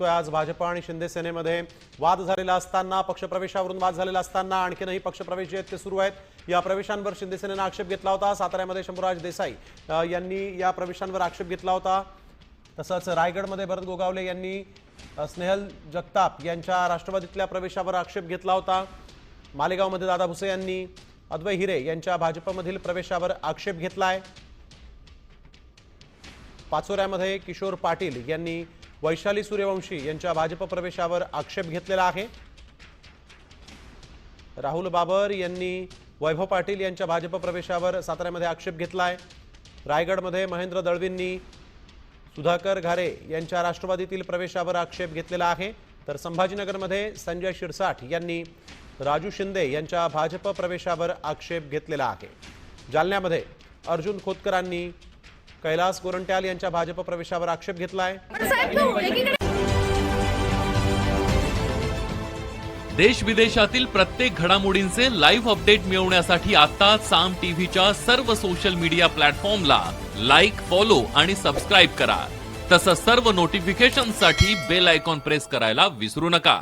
बघतोय आज भाजप आणि शिंदे सेनेमध्ये. वाद झालेला असताना पक्षप्रवेशावरून वाद झालेला असताना आणखीनही पक्षप्रवेश जे आहेत ते सुरू आहेत. या प्रवेशांवर शिंदे सेनेनं आक्षेप घेतला होता. साताऱ्यामध्ये शंभूराज देसाई यांनी या प्रवेशांवर आक्षेप घेतला होता. तसंच रायगडमध्ये भरत गोगावले यांनी स्नेहल जगताप यांच्या राष्ट्रवादीतल्या प्रवेशावर आक्षेप घेतला होता. मालेगावमध्ये दादा भुसे यांनी अद्वै हिरे यांच्या भाजपमधील प्रवेशावर आक्षेप घेतलाय. पाचोऱ्यामध्ये किशोर पाटील यांनी वैशाली सूर्यवंशी यांच्या भाजप प्रवेशावर आक्षेप घेतलेला आहे. राहुल बाबर यांनी वैभव पाटील यांच्या भाजप प्रवेशावर साताऱ्यामध्ये आक्षेप घेतला आहे रायगडमध्ये महेंद्र दळवींनी सुधाकर घारे यांच्या राष्ट्रवादीतील प्रवेशावर आक्षेप घेतलेला आहे. तर संभाजीनगरमध्ये संजय शिरसाठ यांनी राजू शिंदे यांच्या भाजप प्रवेशावर आक्षेप घेतलेला आहे. जालन्यामध्ये अर्जुन खोतकरांनी कैलास गोरंट्याल यांच्या भाजप प्रवेशावर आक्षेप घेतलाय. देश विदेशातील प्रत्येक घडामोडींचे लाईव्ह अपडेट मिळवण्यासाठी आता साम टीव्हीच्या सर्व सोशल मीडिया प्लॅटफॉर्मला लाईक फॉलो आणि सबस्क्राईब करा. तसंच सर्व नोटिफिकेशनसाठी बेल आयकॉन प्रेस करायला विसरू नका.